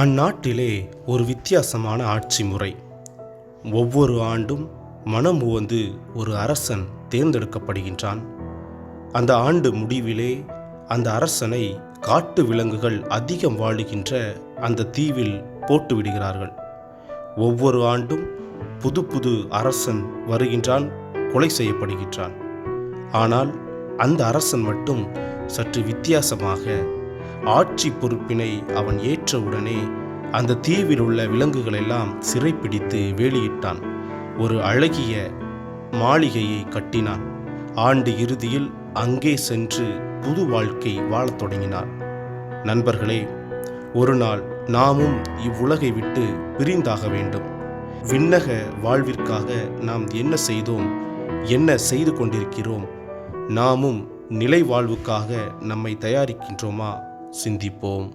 அந்நாட்டிலே ஒரு வித்தியாசமான ஆட்சி முறை. ஒவ்வொரு ஆண்டும் மனம் உவந்து ஒரு அரசன் தேர்ந்தெடுக்கப்படுகின்றான். அந்த ஆண்டு முடிவிலே அந்த அரசனை காட்டு விலங்குகள் அதிகம் வாழுகின்ற அந்த தீவில் போட்டு விடுகிறார்கள். ஒவ்வொரு ஆண்டும் புது புது அரசன் வருகின்றான் கொலை செய்யப்படுகின்றான். ஆனால் அந்த அரசன் மட்டும் சற்று வித்தியாசமாக ஆட்சி பொறுப்பினை அவன் ஏற்றவுடனே அந்த தீவில் உள்ள விலங்குகளெல்லாம் சிறைப்பிடித்து வேலியிட்டான். ஒரு அழகிய மாளிகையை கட்டினான். ஆண்டு இறுதியில் அங்கே சென்று புது வாழ்க்கை வாழத் தொடங்கினார் நண்பர்களே ஒரு நாள் நாமும் இவ்வுலகை விட்டு பிரிந்தாக வேண்டும். விண்ணக வாழ்விற்காக நாம் என்ன செய்தோம்? என்ன செய்து கொண்டிருக்கிறோம்? நாமும் நிலை வாழ்வுக்காக நம்மை தயாரிக்கின்றோமா? சிந்திப்போம்.